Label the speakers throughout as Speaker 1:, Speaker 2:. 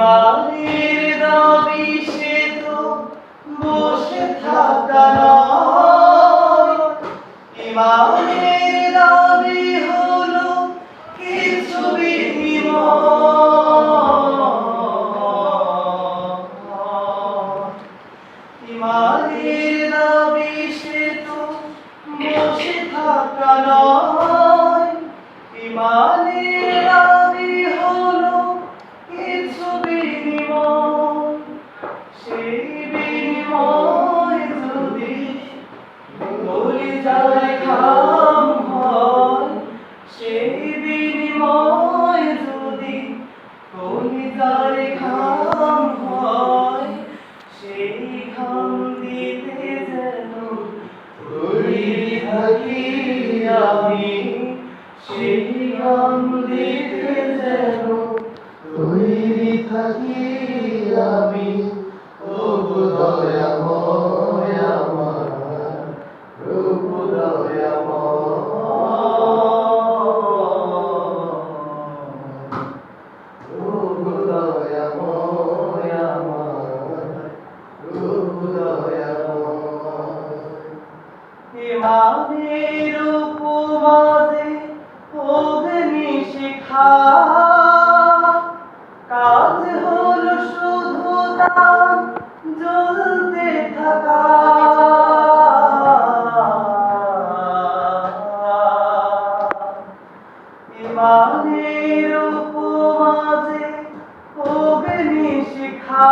Speaker 1: দয়াময়
Speaker 2: থাকা নয় ইমানের দিতে যেন তৈরি থাকি আমি
Speaker 1: প্রভু দয়াময় আমার প্রভু দয়াময়
Speaker 2: ইমানের অগ্নি শিখা কাজ শুধু তার জ্বলতে থাকা। ইমানের উপবাদে অগ্নি শিখা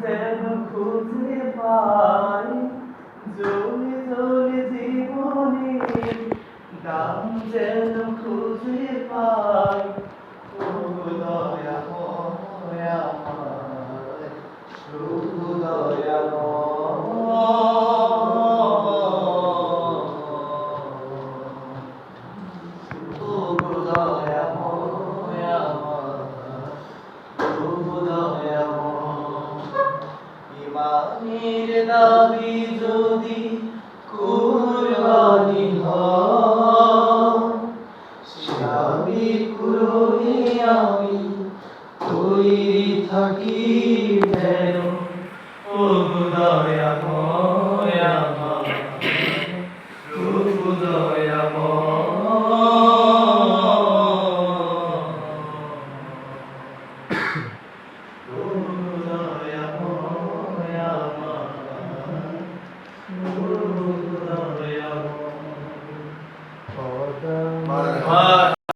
Speaker 2: যেন খুঁজে পাই। জ্বলে জ্বলে জীবনে দাম যেন খুঁজে পাই। নবীর দাবি যদি কুরবানি
Speaker 1: হাবি কুরবানি আমি তৈরি থাকি
Speaker 2: কেন? ও দয়া ময়া দয়া ময়া।